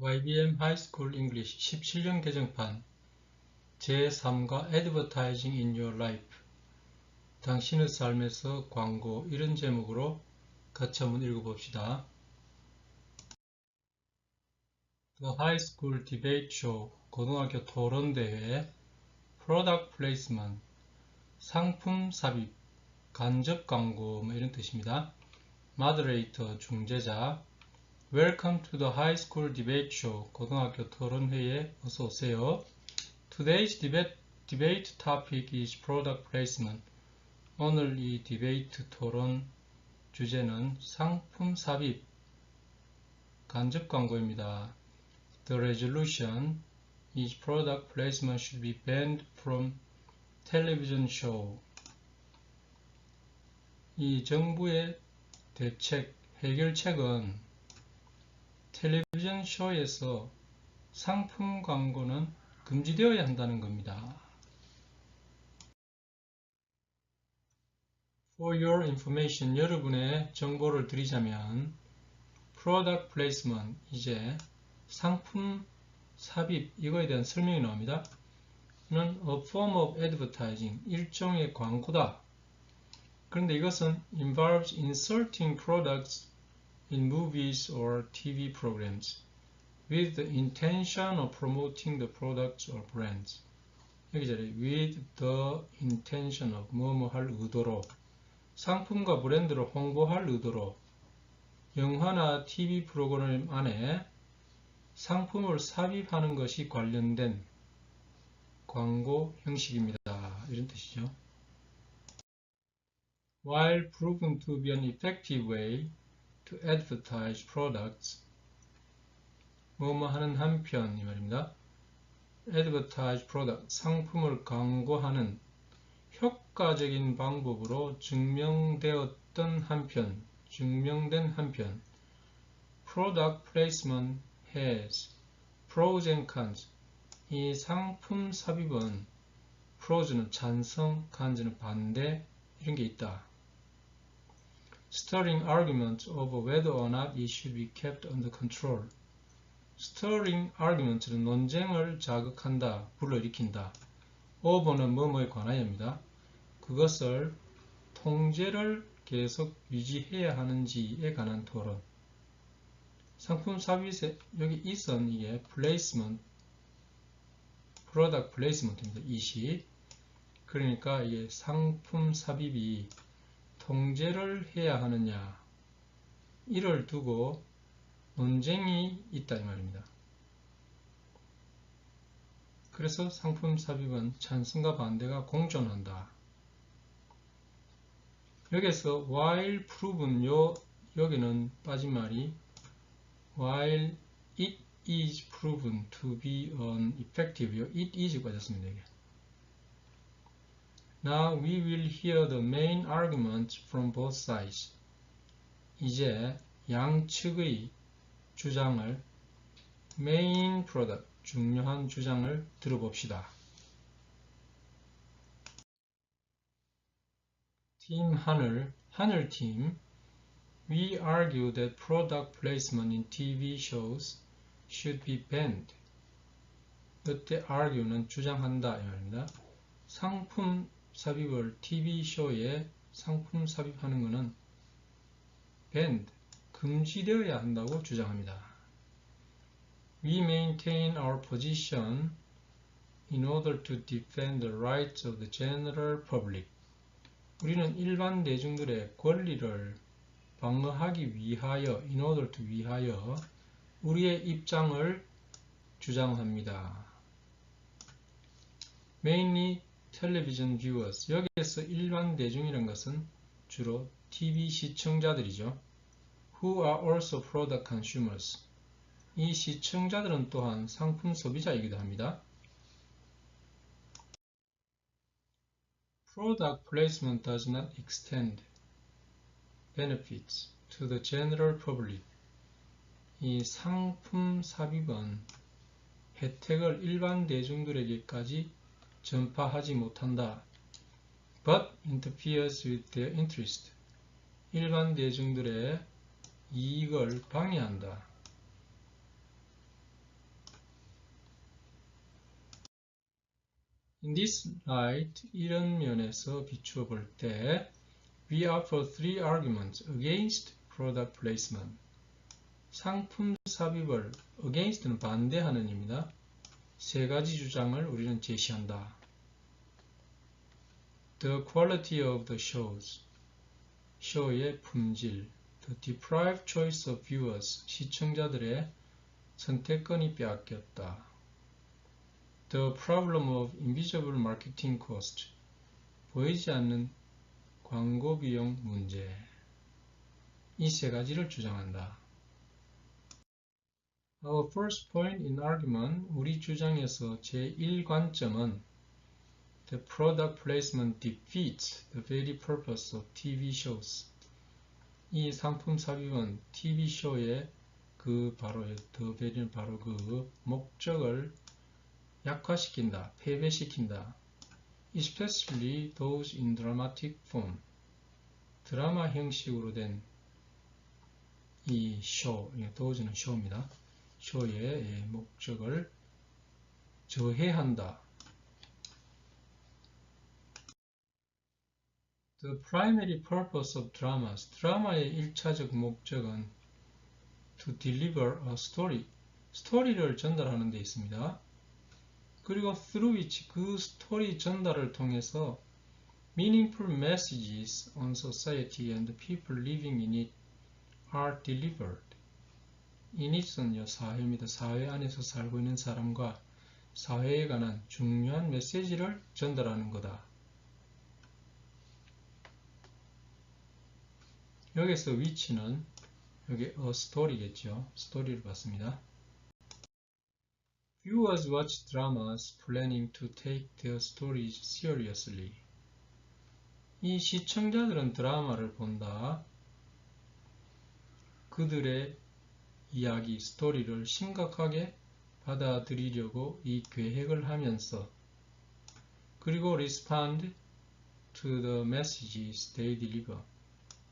YBM 하이스쿨 잉글리시 17년 개정판 제3과 Advertising in Your Life 당신의 삶에서 광고 이런 제목으로 같이 한번 읽어봅시다. The High School Debate Show 고등학교 토론대회 Product Placement 상품 삽입 간접 광고 뭐 이런 뜻입니다. Moderator 중재자 Welcome to the High School Debate Show. 고등학교 토론회에 어서 오세요. Today's debate, debate topic is product placement. 오늘 이 디베이트 토론 주제는 상품 삽입, 간접 광고입니다. The resolution is product placement should be banned from television show. 이 정부의 대책, 해결책은 텔레비전 쇼에서 상품 광고는 금지되어야 한다는 겁니다. For your information, 여러분의 정보를 드리자면 Product Placement, 이제 상품 삽입, 이거에 대한 설명이 나옵니다. 는 a form of advertising, 일종의 광고다. 그런데 이것은 involves inserting products in movies or TV programs with the intention of promoting the products or brands. 여기 자리 with the intention of 뭐뭐 할 의도로 상품과 브랜드를 홍보할 의도로 영화나 TV 프로그램 안에 상품을 삽입하는 것이 관련된 광고 형식입니다. 이런 뜻이죠. While proven to be an effective way to advertise products 뭐뭐 하는 한편 이 말입니다. advertise product 상품을 광고하는 효과적인 방법으로 증명되었던 한편 증명된 한편 product placement has pros and cons 이 상품 삽입은 pros는 찬성, cons는 반대 이런 게 있다. Stirring arguments over whether or not it should be kept under control. stirring arguments는 논쟁을 자극한다, 불러일으킨다. over는 뭐뭐에 관하여입니다. 그것을 통제를 계속 유지해야 하는지에 관한 토론. 상품 삽입에 여기 이선 이게 placement, product placement입니다. 이시. 그러니까 이게 상품 삽입이 통제를 해야 하느냐 이를 두고 논쟁이 있다 이 말입니다. 그래서 상품 삽입은 찬성과 반대가 공존한다. 여기서 while proven 요 여기는 빠진 말이 while it is proven to be uneffective 요 it is 빠졌습니다. 이게. Now we will hear the main arguments from both sides. 이제 양측의 주장을 main product, 중요한 주장을 들어봅시다. 팀 하늘, 하늘팀 We argue that product placement in TV shows should be banned. 이때 argue는 주장한다. 상품 삽입을 TV쇼에 상품 삽입하는 것은 banned, 금지되어야 한다고 주장합니다. We maintain our position in order to defend the rights of the general public. 우리는 일반 대중들의 권리를 방어하기 위하여, in order to 위하여 우리의 입장을 주장합니다. Mainly 텔레비전 viewers 여기에서 일반 대중이란 것은 주로 TV 시청자들이죠. who are also product consumers 이 시청자들은 또한 상품 소비자이기도 합니다. Product placement does not extend benefits to the general public. 이 상품 삽입은 혜택을 일반 대중들에게까지 전파하지 못한다. but interferes with their interest. 일반 대중들의 이익을 방해한다. In this light, 이런 면에서 비추어 볼 때, we offer three arguments against product placement. 상품 삽입을 against는 반대하는입니다. 세 가지 주장을 우리는 제시한다. The quality of the shows. 쇼의 품질. The deprived choice of viewers. 시청자들의 선택권이 빼앗겼다. The problem of invisible marketing cost. 보이지 않는 광고 비용 문제. 이 세 가지를 주장한다. Our first point in argument, 우리 주장에서 제1관점은 The product placement defeats the very purpose of TV shows. 이 상품 삽입은 TV쇼의 그 바로 더 베리는 바로 그 목적을 약화시킨다, 패배시킨다. Especially those in dramatic form. 드라마 형식으로 된 이 쇼, 도우즈는 쇼입니다. 쇼의 목적을 저해한다. The primary purpose of dramas. 드라마의 1차적 목적은 to deliver a story. 스토리를 전달하는 데 있습니다. 그리고 through which 그 스토리 전달을 통해서 meaningful messages on society and the people living in it are delivered. It은요, 사회입니다. 사회 안에서 살고 있는 사람과 사회에 관한 중요한 메시지를 전달하는 거다. 여기서 위치는 여기 a story겠죠. 스토리를 봤습니다. Viewers watch dramas planning to take their stories seriously. 이 시청자들은 드라마를 본다. 그들의 이야기, 스토리를 심각하게 받아들이려고 이 계획을 하면서 그리고 respond to the messages they deliver.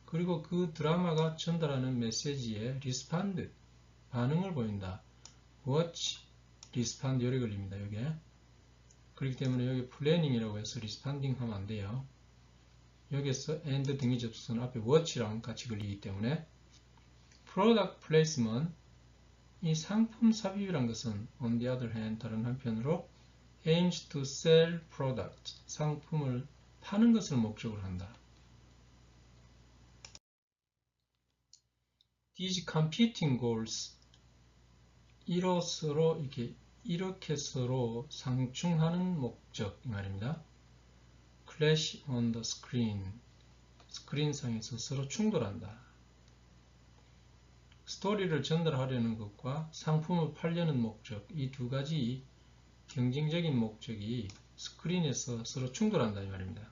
그리고 그 드라마가 전달하는 메시지에 respond, 반응을 보인다. watch, respond 열이 걸립니다. 여기에. 그렇기 때문에 여기 planning이라고 해서 responding 하면 안 돼요. 여기서 and 등위 접수는 앞에 watch랑 같이 걸리기 때문에 product placement 이 상품 삽입이란 것은 on the other hand 다른 한편으로 aims to sell product 상품을 파는 것을 목적으로 한다. These competing goals 이로서로 이렇게 이렇게 서로 상충하는 목적 이 말입니다. clash on the screen 스크린상에서 서로 충돌한다. 스토리를 전달하려는 것과 상품을 팔려는 목적 이 두 가지 경쟁적인 목적이 스크린에서 서로 충돌한다 이 말입니다.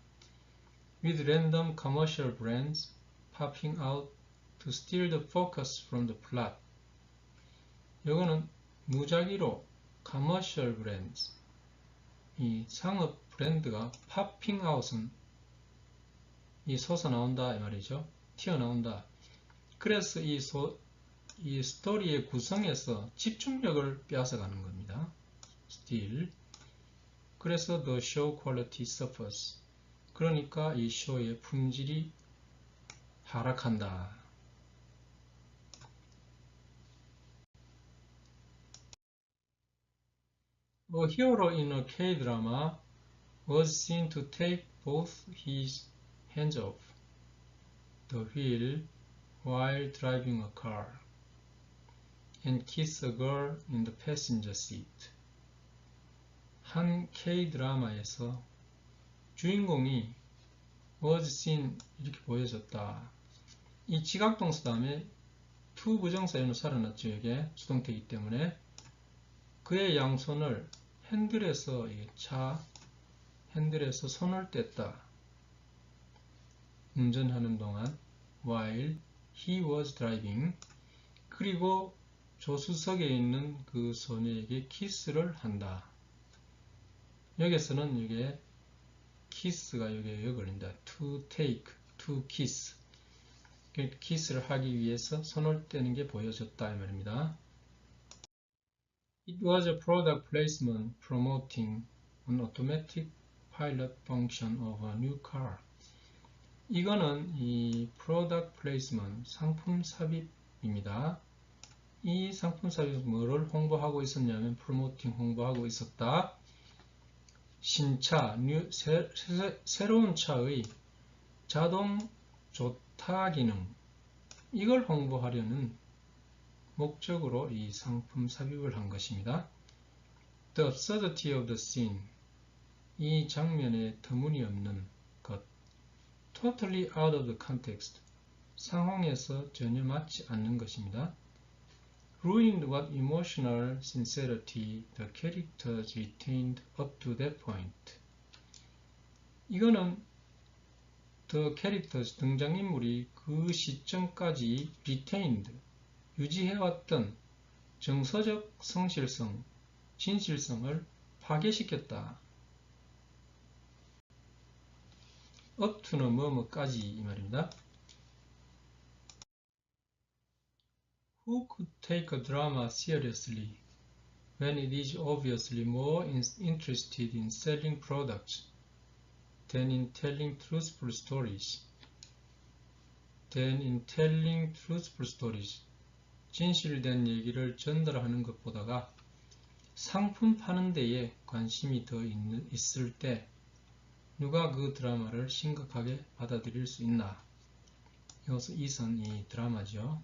With random commercial brands popping out to steal the focus from the plot. 이거는 무작위로 commercial brands 이 상업 브랜드가 popping out은 이 솟아 나온다 이 말이죠. 튀어나온다. 그래서 이, 소, 이 스토리의 구성에서 집중력을 빼앗아가는 겁니다. steal. 그래서 the show quality suffers. 그러니까 이 쇼의 품질이 하락한다. A hero in a K-drama was seen to take both his hands off the wheel while driving a car and kiss a girl in the passenger seat. 한 K-드라마에서 주인공이 was seen 이렇게 보여졌다. 이 지각동사 다음에 to 부정사연을 살아났죠. 이게 수동태이기 때문에 그의 양손을 핸들에서 차 핸들에서 손을 뗐다. 운전하는 동안 while he was driving 그리고 조수석에 있는 그 소녀에게 키스를 한다. 여기서는 이게 키스가 여기에 걸린다. to take, to kiss. 키스를 하기 위해서 손을 떼는 게 보여졌다 이 말입니다. It was a product placement promoting an automatic pilot function of a new car. 이거는 이 product placement 상품 삽입입니다. 이 상품 삽입 뭐를 홍보하고 있었냐면 promoting 홍보하고 있었다. 신차, 뉴, 새, 새, 로운 차의 자동 좋다 기능 이걸 홍보하려는 목적으로 이 상품 삽입을 한 것입니다. The absurdity of the scene 이 장면의 터무니없는 것 totally out of the context 상황에서 전혀 맞지 않는 것입니다. Ruined what emotional sincerity the characters retained up to that point. 이거는 the characters 등장인물이 그 시점까지 retained 유지해왔던 정서적 성실성, 진실성을 파괴시켰다. up to는 뭐뭐까지 이 말입니다. Who could take a drama seriously when it is obviously more interested in selling products than in telling truthful stories? than in telling truthful stories. 진실된 얘기를 전달하는 것보다가 상품 파는 데에 관심이 더 있, 있을 때 누가 그 드라마를 심각하게 받아들일 수 있나? 여기서 이선 이 드라마죠.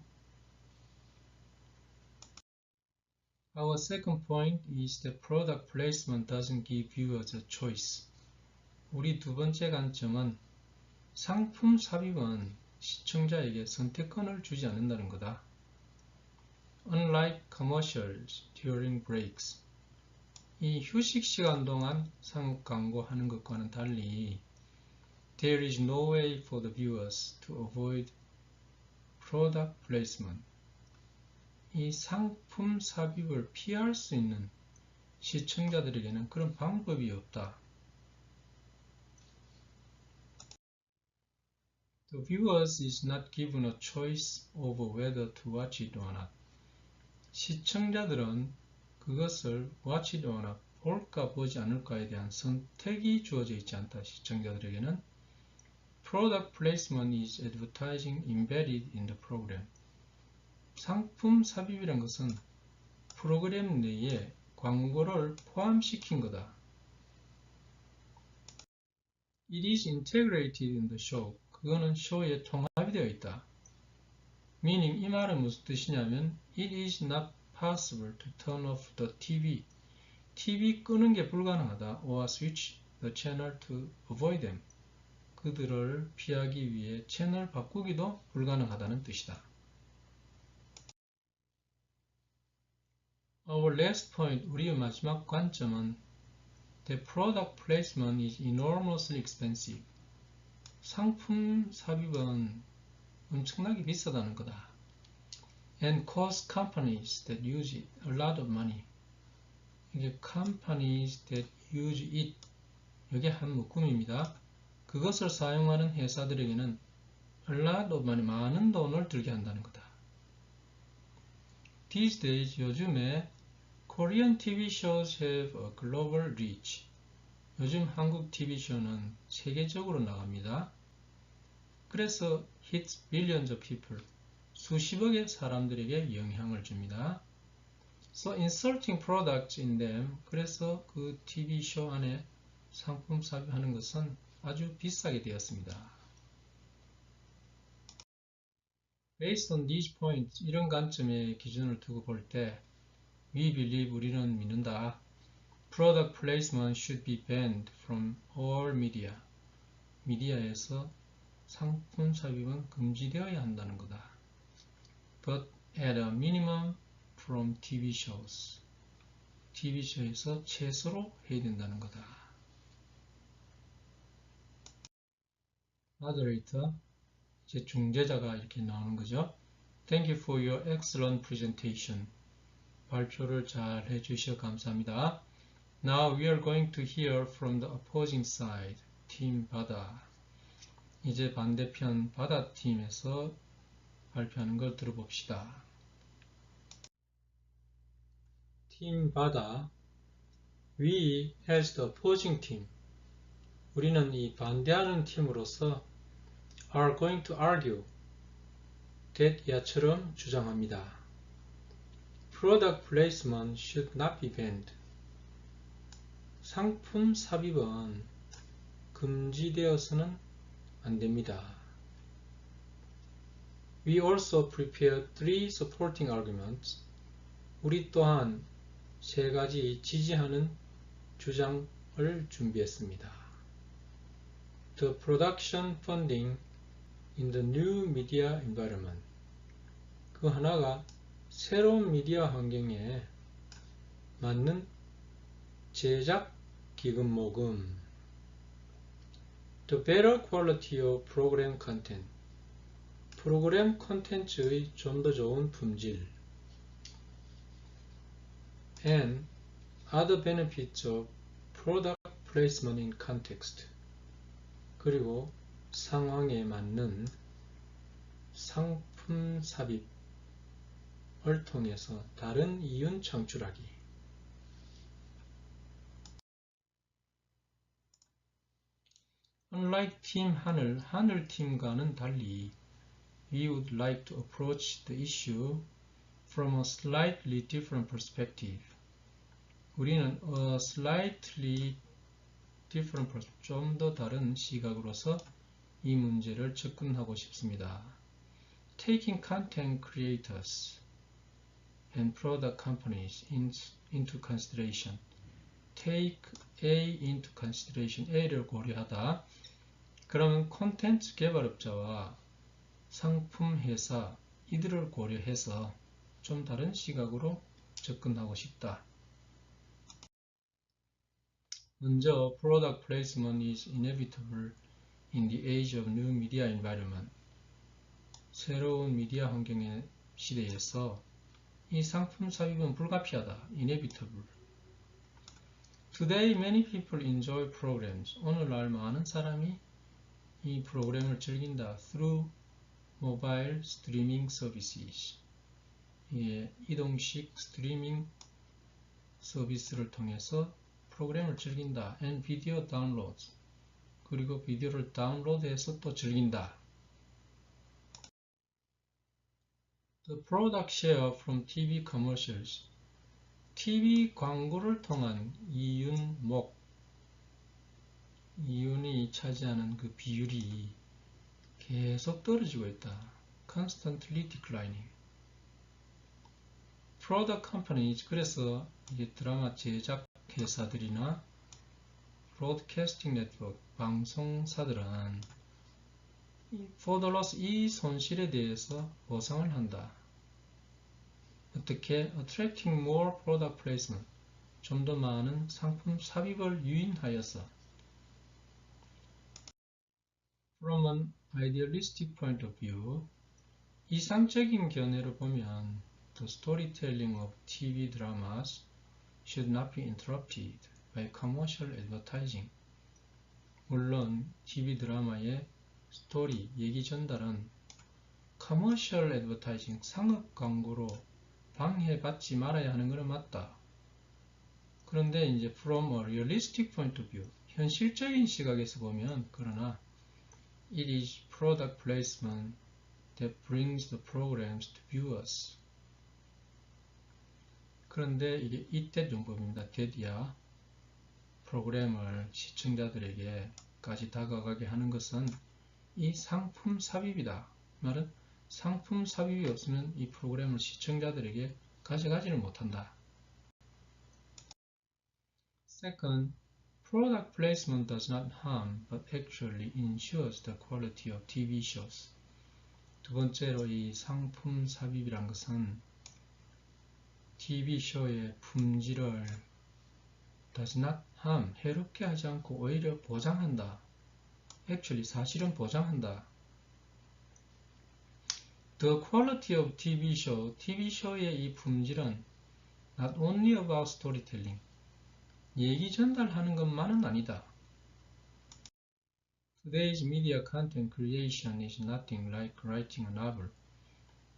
Our second point is that product placement doesn't give viewers a choice. 우리 두 번째 관점은 상품 삽입은 시청자에게 선택권을 주지 않는다는 거다. Unlike commercials during breaks. 이 휴식 시간 동안 상업 광고하는 것과는 달리 There is no way for the viewers to avoid product placement. 이 상품 삽입을 피할 수 있는 시청자들에게는 그런 방법이 없다. The viewers is not given a choice over whether to watch it or not. 시청자들은 그것을 watch it or not, 볼까 보지 않을까에 대한 선택이 주어져 있지 않다. 시청자들에게는 Product placement is advertising embedded in the program. 상품 삽입이란 것은 프로그램 내에 광고를 포함시킨 거다. It is integrated in the show. 그거는 쇼에 통합이 되어 있다. meaning 이 말은 무슨 뜻이냐면 it is not possible to turn off the TV. TV 끄는 게 불가능하다. or switch the channel to avoid them. 그들을 피하기 위해 채널 바꾸기도 불가능하다는 뜻이다. Our last point, 우리의 마지막 관점은 The product placement is enormously expensive. 상품 삽입은 엄청나게 비싸다는 거다. And cost companies that use it a lot of money. 이게 companies that use it 이게 한 묶음입니다. 그것을 사용하는 회사들에게는 a lot of money, 많은 돈을 들게 한다는 거다. These days, 요즘에 Korean TV shows have a global reach. 요즘 한국 TV쇼는 세계적으로 나갑니다. 그래서 hits billions of people. 수십억의 사람들에게 영향을 줍니다. So inserting products in them. 그래서 그 TV쇼 안에 상품 삽입하는 것은 아주 비싸게 되었습니다. Based on these points, 이런 관점의 기준을 두고 볼 때 We believe 우리는 믿는다. Product placement should be banned from all media. 미디어에서 상품 삽입은 금지되어야 한다는 거다. But at a minimum from TV shows. TV쇼에서 최소로 해야 된다는 거다. Moderator, 이제 중재자가 이렇게 나오는 거죠. Thank you for your excellent presentation. 발표를 잘 해주셔 감사합니다. Now we are going to hear from the opposing side, 팀 바다. 이제 반대편 바다 팀에서 발표하는 걸 들어봅시다. 팀 바다 We as the opposing team 우리는 이 반대하는 팀으로서 are going to argue that 야처럼 주장합니다. Product placement should not be banned. 상품 삽입은 금지되어서는 안 됩니다. We also prepared three supporting arguments. 우리 또한 세 가지 지지하는 주장을 준비했습니다. The production funding in the new media environment. 그 하나가 새로운 미디어 환경에 맞는 제작 기금 모금 The better quality of program content 프로그램 콘텐츠의 좀 더 좋은 품질 and other benefits of product placement in context 그리고 상황에 맞는 상품 삽입 을 통해서 다른 이윤 창출하기 Unlike 팀 하늘, 하늘 팀과는 달리 we would like to approach the issue from a slightly different perspective. 우리는 a slightly different perspective, 좀더 다른 시각으로서 이 문제를 접근하고 싶습니다. Taking content creators and product companies in, into consideration. Take A into consideration. A를 고려하다. 그러면 콘텐츠 개발업자와 상품 회사 이들을 고려해서 좀 다른 시각으로 접근하고 싶다. 먼저 product placement is inevitable in the age of new media environment. 새로운 미디어 환경의 시대에서 이 상품 삽입은 불가피하다. inevitable. Today many people enjoy programs. 오늘날 많은 사람이 이 프로그램을 즐긴다. through mobile streaming services. 예, 이동식 스트리밍 서비스를 통해서 프로그램을 즐긴다. and video downloads. 그리고 비디오를 다운로드해서 또 즐긴다. The product share from TV commercials. TV 광고를 통한 이윤목, 이윤이 차지하는 그 비율이 계속 떨어지고 있다. constantly declining. product companies, 그래서 이게 드라마 제작 회사들이나 broadcasting network, 방송사들은 for the loss, 이 손실에 대해서 보상을 한다. 어떻게? attracting more product placement, 좀 더 많은 상품 삽입을 유인하여서 from an idealistic point of view, 이상적인 견해로 보면 the storytelling of TV dramas should not be interrupted by commercial advertising. 물론 TV 드라마의 스토리, 얘기 전달은 커머셜 애드버타이징, 상업 광고로 방해받지 말아야 하는 것은 맞다. 그런데 이제 from a realistic point of view, 현실적인 시각에서 보면 그러나 it is product placement that brings the programs to viewers. 그런데 이게 이때 용법입니다. that이야 프로그램을 시청자들에게까지 다가가게 하는 것은 이 상품 삽입이다. 말은 상품 삽입이 없으면 이 프로그램을 시청자들에게 가져가지를 못한다. Second, product placement does not harm but actually ensures the quality of TV shows. 두 번째로 이 상품 삽입이란 것은 TV쇼의 품질을 does not harm, 해롭게 하지 않고 오히려 보장한다. Actually 사실은 보장한다. The quality of TV show, TV 쇼의 이 품질은 not only about storytelling, 얘기 전달하는 것만은 아니다. Today's media content creation is nothing like writing a novel.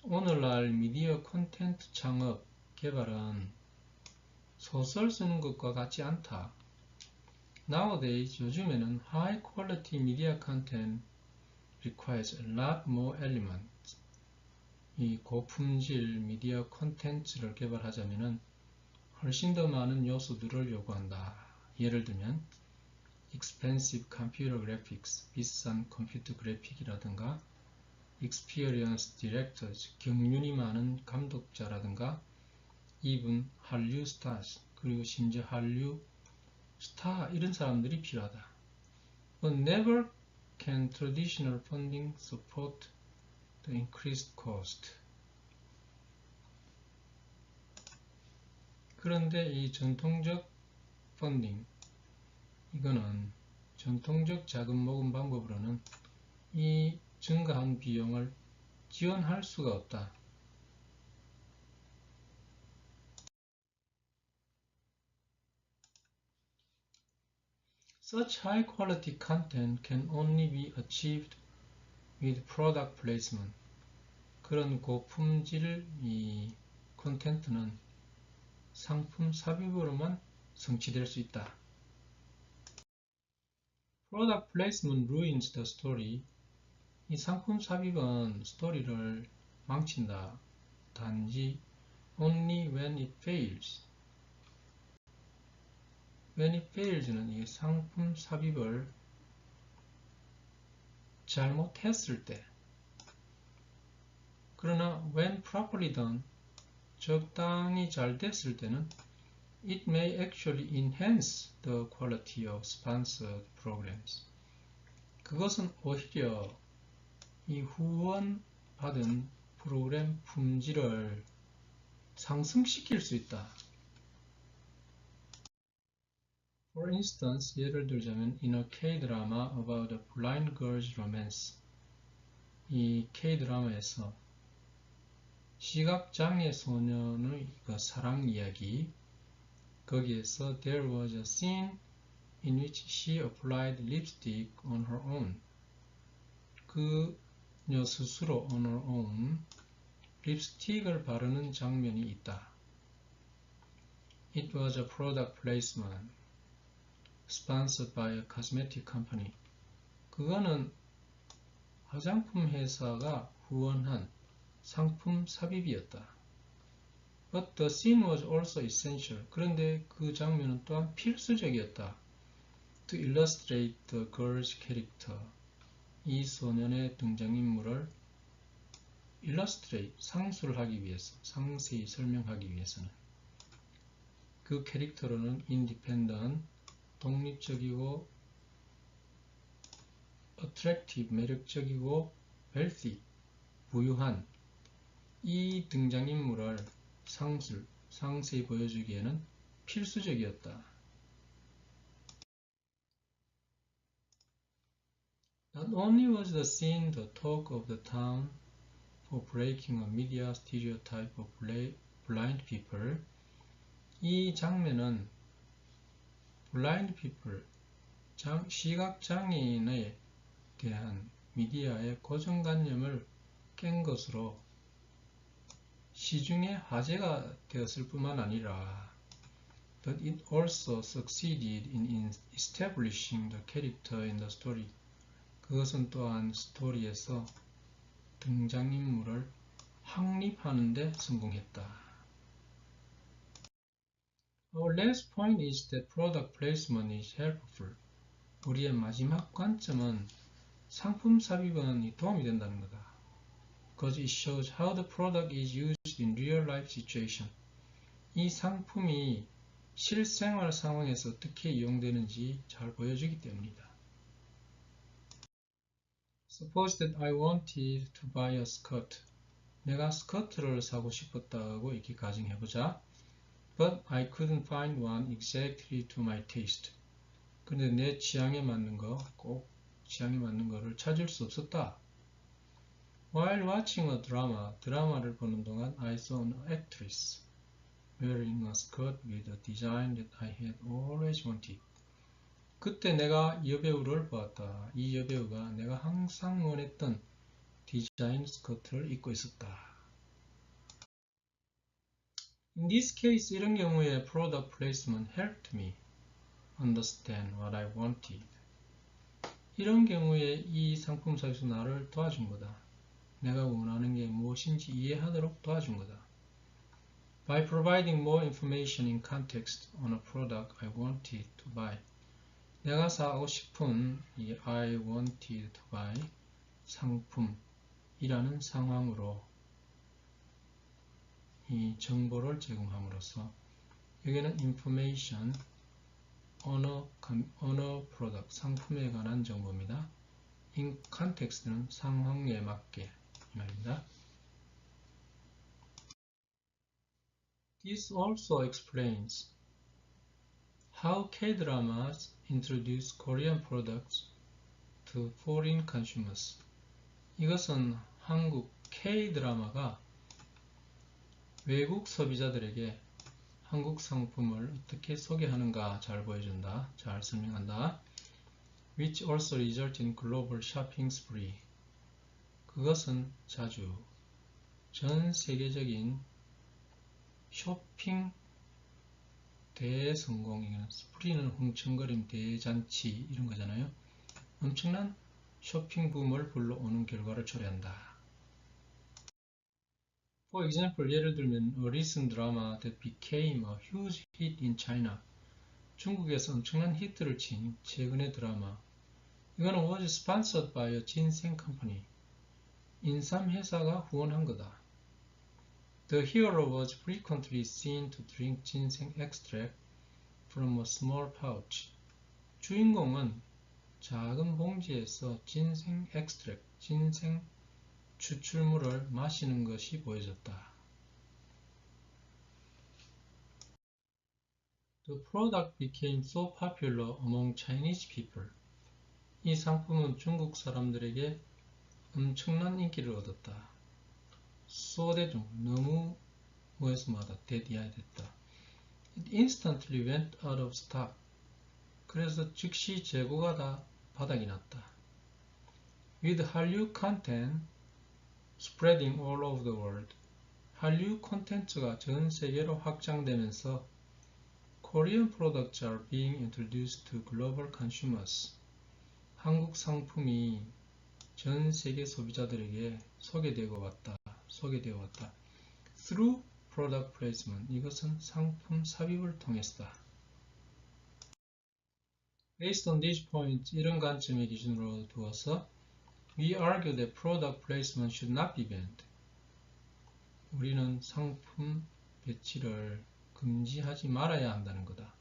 오늘날 미디어 콘텐츠 창업, 개발은 소설 쓰는 것과 같지 않다. Nowadays, 요즘에는 high quality media content requires a lot more elements. 이 고품질 미디어 콘텐츠를 개발하자면 훨씬 더 많은 요소들을 요구한다. 예를 들면 expensive computer graphics, 비싼 컴퓨터 그래픽이라든가 experienced directors, 경륜이 많은 감독자라든가 even 한류 stars, 그리고 심지어 한류 스타 이런 사람들이 필요하다. But never can traditional funding support the increased cost. 그런데 이 전통적 펀딩 이거는 전통적 자금 모금 방법으로는 이 증가한 비용을 지원할 수가 없다. Such high quality content can only be achieved with product placement. 그런 고품질 이 콘텐츠는 상품 삽입으로만 성취될 수 있다. Product placement ruins the story. 이 상품 삽입은 스토리를 망친다. 단지 only when it fails. It fails는 이 상품 삽입을 잘못했을 때 그러나 when properly done 적당히 잘 됐을 때는 it may actually enhance the quality of sponsored programs. 그것은 오히려 이 후원받은 프로그램 품질을 상승시킬 수 있다. For instance, 예를 들자면 in a K-drama about a blind girl's romance 이 K-드라마에서 시각장애 소년의 그 사랑 이야기 거기에서 there was a scene in which she applied lipstick on her own 그녀 스스로 on her own 립스틱을 바르는 장면이 있다. It was a product placement sponsored by a cosmetic company. 그거는 화장품 회사가 후원한 상품 삽입이었다. But the scene was also essential. 그런데 그 장면은 또한 필수적이었다. To illustrate the girl's character. 이 소년의 등장인물을 illustrate, 상수를 하기 위해서, 상세히 설명하기 위해서는 그 캐릭터로는 independent, 독립적이고 attractive, 매력적이고 wealthy, 부유한 이 등장인물을 상술, 상세히 보여주기에는 필수적이었다. Not only was the scene the talk of the town for breaking a media stereotype of blind people, 이 장면은 blind people, 장, 시각장애인에 대한 미디어의 고정관념을 깬 것으로 시중에 화제가 되었을 뿐만 아니라 but it also succeeded in establishing the character in the story. 그것은 또한 스토리에서 등장인물을 확립하는 데 성공했다. Our last point is that product placement is helpful. 우리의 마지막 관점은 상품 삽입은 도움이 된다는 거다. Because it shows how the product is used in real life situation. 이 상품이 실생활 상황에서 어떻게 이용되는지 잘 보여주기 때문이다. Suppose that I wanted to buy a skirt. 내가 스커트를 사고 싶었다고 이렇게 가정해보자. But I couldn't find one exactly to my taste. 근데 내 취향에 맞는 거, 꼭 취향에 맞는 거를 찾을 수 없었다. While watching a drama, 드라마를 보는 동안 I saw an actress wearing a skirt with a design that I had always wanted. 그때 내가 여배우를 보았다. 이 여배우가 내가 항상 원했던 디자인 스커트를 입고 있었다. In this case, 이런 경우에 product placement helped me understand what I wanted. 이런 경우에 이 상품 사에서 나를 도와준 거다. 내가 원하는 게 무엇인지 이해하도록 도와준 거다. By providing more information in context on a product I wanted to buy. 내가 사고 싶은 이 I wanted to buy 상품이라는 상황으로 이 정보를 제공함으로써 여기는 information on a product 상품에 관한 정보입니다. in context는 상황에 맞게 이 말입니다. This also explains how K-dramas introduce Korean products to foreign consumers. 이것은 한국 K-드라마가 외국 소비자들에게 한국 상품을 어떻게 소개하는가 잘 보여준다. 잘 설명한다. Which also result in global shopping spree. 그것은 자주 전 세계적인 쇼핑 대성공이는 스프리는 흥청거림 대잔치 이런 거잖아요. 엄청난 쇼핑 붐을 불러오는 결과를 초래한다. For example, 예를 들면 a recent drama that became a huge hit in China. 중국에서 엄청난 히트를 친 최근의 드라마. 이거는 was sponsored by a ginseng company. 인삼 회사가 후원한 거다. The hero was frequently seen to drink ginseng extract from a small pouch. 주인공은 작은 봉지에서 진생 엑스트랙, 진생 추출물을 마시는 것이 보여졌다. The product became so popular among Chinese people. 이 상품은 중국 사람들에게 엄청난 인기를 얻었다. 소대중 너무 뭐에서마다 대디하됐다. It instantly went out of stock. 그래서 즉시 재고가 다 바닥이 났다. With 한류 content spreading all over the world. 한류 콘텐츠가 전 세계로 확장되면서 Korean products are being introduced to global consumers. 한국 상품이 전 세계 소비자들에게 소개되고 왔다. 소개되어 왔다. Through product placement. 이것은 상품 삽입을 통해서다. Based on these points, 이런 관점의 기준으로 두어서 We argue that product placement should not be banned. 우리는 상품 배치를 금지하지 말아야 한다는 거다.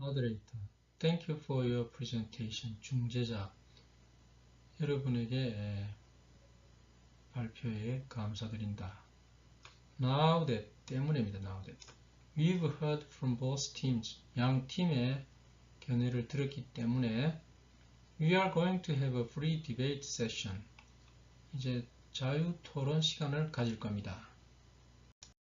Moderator, thank you for your presentation. 중재자, 여러분에게 발표에 감사드린다. Now that 때문에입니다. Now that. We've heard from both teams. 양 팀의 견해를 들었기 때문에 We are going to have a free debate session. 이제 자유 토론 시간을 가질 겁니다.